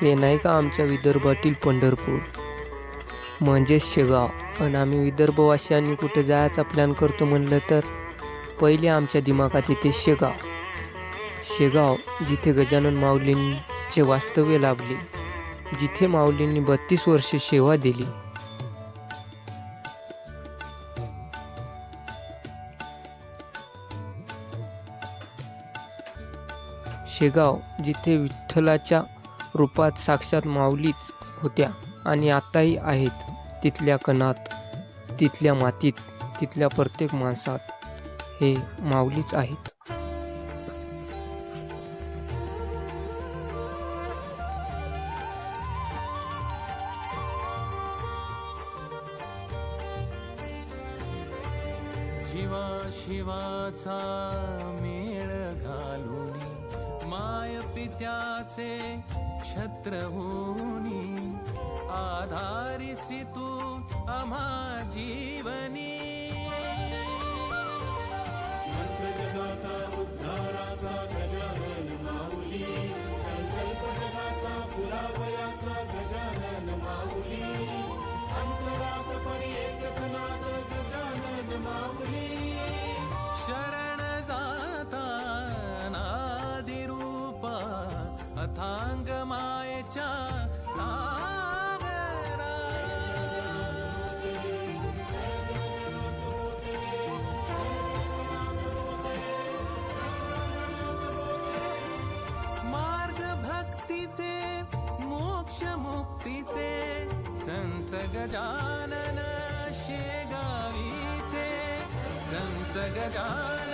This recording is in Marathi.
हे नाही का आमच्या विदर्भातील पंढरपूर? म्हणजेच शेगाव. आणि आम्ही विदर्भवासियांनी कुठे जायचा प्लॅन करतो म्हणलं तर पहिले आमच्या दिमागात येते शेगाव. शेगाव जिथे गजानन माऊलींचे वास्तव्य लाभले जिथे माऊलींनी बत्तीस वर्षे सेवा दिली. शेगाव जिथे विठ्ठलाच्या रूपात साक्षात माऊलीच होत्या आणि आताही आहेत तिथल्या कणात तिथल्या मातीत तिथल्या प्रत्येक माणसात. हे माऊलीच आहेत. शिवा शिवाचा मी त्याचे पित्याचे छत्र होनी आधारिसी तू आम्हा जीवनी गजानन शेगावीचे संत गजानन